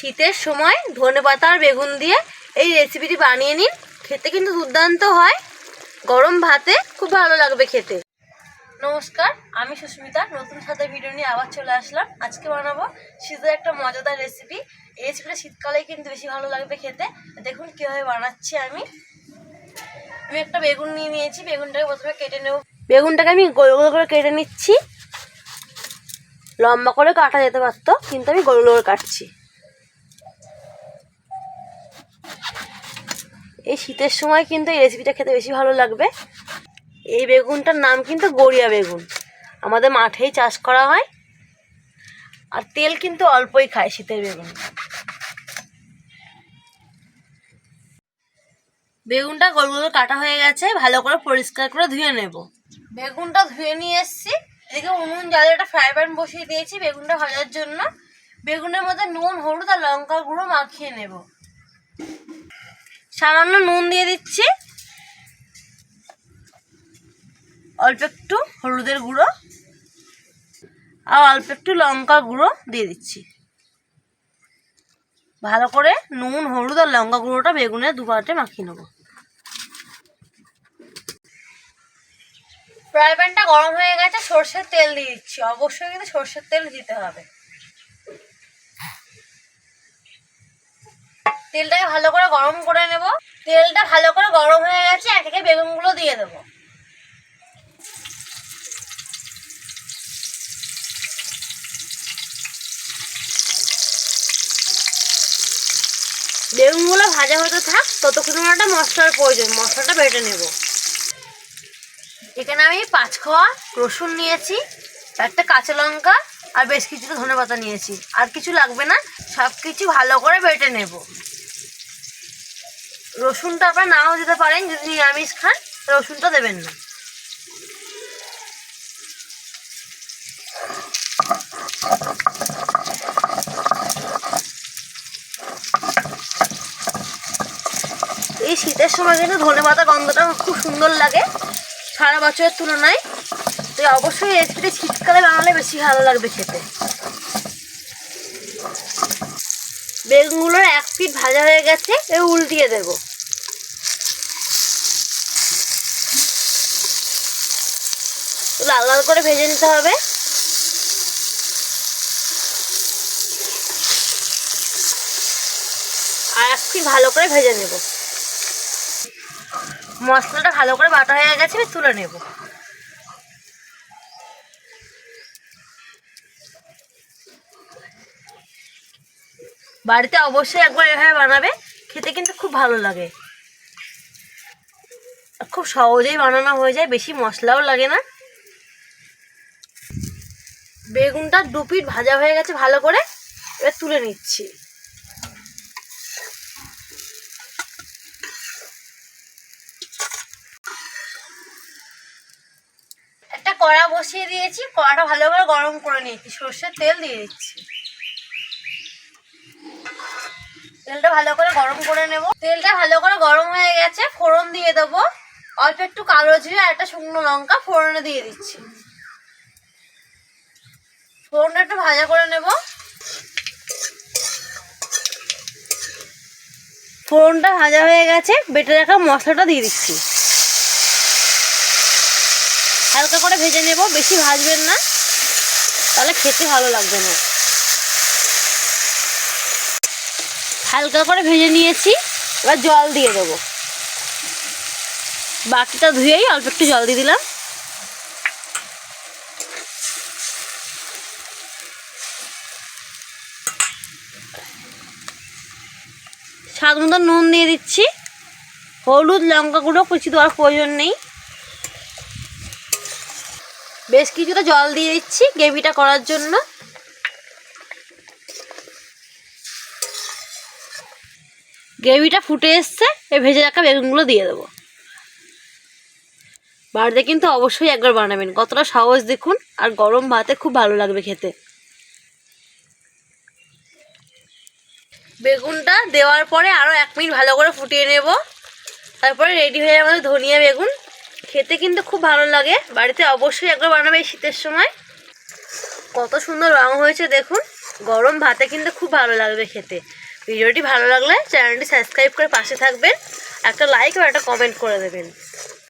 শীতের সময় ধনে পাতা আর বেগুন দিয়ে এই রেসিপিটি বানিয়ে নিন। খেতে কিন্তু দুর্দান্ত হয়। গরম ভাতে খুব ভালো লাগবে খেতে। নমস্কার, আমি সুস্মিতা। নতুন সাথে ভিডিও নিয়ে আবার চলে আসলাম। আজকে বানাবো শীতের একটা মজাদার রেসিপি এই রেসিপিটা শীতকালেই কিন্তু বেশি ভালো লাগবে খেতে। দেখুন কীভাবে বানাচ্ছি আমি। আমি একটা বেগুন নিয়ে নিয়েছি। বেগুনটাকে প্রথমে কেটে নেব। বেগুনটাকে আমি গোল গোল করে কেটে নিচ্ছি। লম্বা করে কাটা যেতে পারতো, কিন্তু আমি গোল গোল কাটছি। এই শীতের সময় কিন্তু এই রেসিপিটা খেতে বেশি ভালো লাগবে। এই বেগুনটার নাম কিন্তু গড়িয়া বেগুন। আমাদের মাঠেই চাষ করা হয়। আর তেল কিন্তু অল্পই খায় শীতের বেগুন। বেগুনটা গোল গোল কাটা হয়ে গেছে, ভালো করে পরিষ্কার করে ধুয়ে নেব। বেগুনটা ধুয়ে নিয়ে এসেছি। এদিকে উনুন, জালে একটা ফ্রাই প্যান বসিয়ে দিয়েছি বেগুনটা ভাজার জন্য। বেগুনের মধ্যে নুন, হলুদ আর লঙ্কা গুঁড়ো মাখিয়ে নেব। সামান্য নুন দিয়ে দিচ্ছি। অল্প একটু হলুদের গুঁড়ো আর অল্প একটু লঙ্কা গুঁড়ো দিয়ে দিচ্ছি। ভালো করে নুন, হলুদ আর লঙ্কা গুঁড়োটা বেগুনের দুপাটে মাখিয়ে নেব। ফ্রাই প্যানটা গরম হয়ে গেছে, সর্ষের তেল দিয়ে দিচ্ছি। অবশ্যই কিন্তু সর্ষের তেল দিতে হবে। তেলটাকে ভালো করে গরম করে নেব। তেলটা ভালো করে গরম হয়ে গেছে এক একে বেগুনগুলো দিয়ে দেবো। বেগুনগুলো ভাজা হতে থাক, ততক্ষণ একটা মশলার প্রয়োজন, মশলাটা বেটে নেব। এখানে আমি পাঁচ খাওয়া রসুন নিয়েছি, চারটে কাঁচা লঙ্কা, আর বেশ কিছুটা ধনে পাতা নিয়েছি। আর কিছু লাগবে না সব কিছু ভালো করে বেটে নেব। রসুনটা আপনার নাও দিতে পারেন, যদি নিরামিষ খান, রসুনটা দেবেন না। এই শীতের সময় কিন্তু ধনে পাতা গন্ধটা খুব সুন্দর লাগে, সারা বছরের তুলনায়। তো অবশ্যই রেসিপিটা শীতকালে বানালে বেশি ভালো লাগবে খেতে। বেগুনগুলোর এক পিঠ ভাজা হয়ে গেছে, এ উল্টিয়ে দেব। লাল লাল করে ভেজে নিতে হবে। আর এক পিঠ ভালো করে ভেজে নেব। মশলাটা ভালো করে বাটা হয়ে গেছে আমি তুলে নেব। বাড়িতে অবশ্যই একবার এভাবে বানাবে, খেতে কিন্তু খুব ভালো লাগে। খুব সহজেই বানানো হয়ে যায়, বেশি মশলাও লাগে না। বেগুনটা দু পিঠ ভাজা হয়ে গেছে ভালো করে। এবার তুলে নিচ্ছি। একটা কড়া বসিয়ে দিয়েছি, কড়াটা ভালো করে গরম করে নিয়েছি। সর্ষের তেল দিয়ে দিচ্ছি। তেলটা ভালো করে গরম করে নেব। তেলটা ভালো করে গরম হয়ে গেছে, ফোড়ন দিয়ে দেবো। অল্প একটু কালো জিরে আর একটা শুকনো লঙ্কা ফোড়নে দিয়ে দিচ্ছি। ফোড়নটা একটু ভাজা করে নেব। ফোড়নটা ভাজা হয়ে গেছে, বেটে রাখা মশলাটা দিয়ে দিচ্ছি। হালকা করে ভেজে নেব, বেশি ভাজবেন না, তাহলে খেতে ভালো লাগবে না। হালকা করে ভেজে নিয়েছি, এবার জল দিয়ে দেবো। বাকিটা ধুয়েই অল্প একটু জল দিয়ে দিলাম। স্বাদ মতো নুন দিয়ে দিচ্ছি। হলুদ লঙ্কা গুঁড়ো কিছু দেওয়ার প্রয়োজন নেই। বেশ কিছুটা জল দিয়ে দিচ্ছি গ্রেভিটা করার জন্য। গ্রেভিটা ফুটে এসছে এই ভেজে রাখা বেগুনগুলো দিয়ে দেবো। বাড়িতে কিন্তু অবশ্যই একবার বানাবেন। কতটা সহজ দেখুন, আর গরম ভাতে খুব ভালো লাগবে খেতে। বেগুনটা দেওয়ার পরে আরও এক মিনিট ভালো করে ফুটিয়ে নেব। তারপরে রেডি হয়ে আমাদের ধনিয়া বেগুন। খেতে কিন্তু খুব ভালো লাগে। বাড়িতে অবশ্যই একবার বানাবে শীতের সময়। কত সুন্দর রং হয়েছে দেখুন। গরম ভাতে কিন্তু খুব ভালো লাগবে খেতে। ভিডিওটি ভালো লাগলে চ্যানেলটি সাবস্ক্রাইব করে পাশে থাকবেন। একটা লাইক আর একটা কমেন্ট করে দেবেন।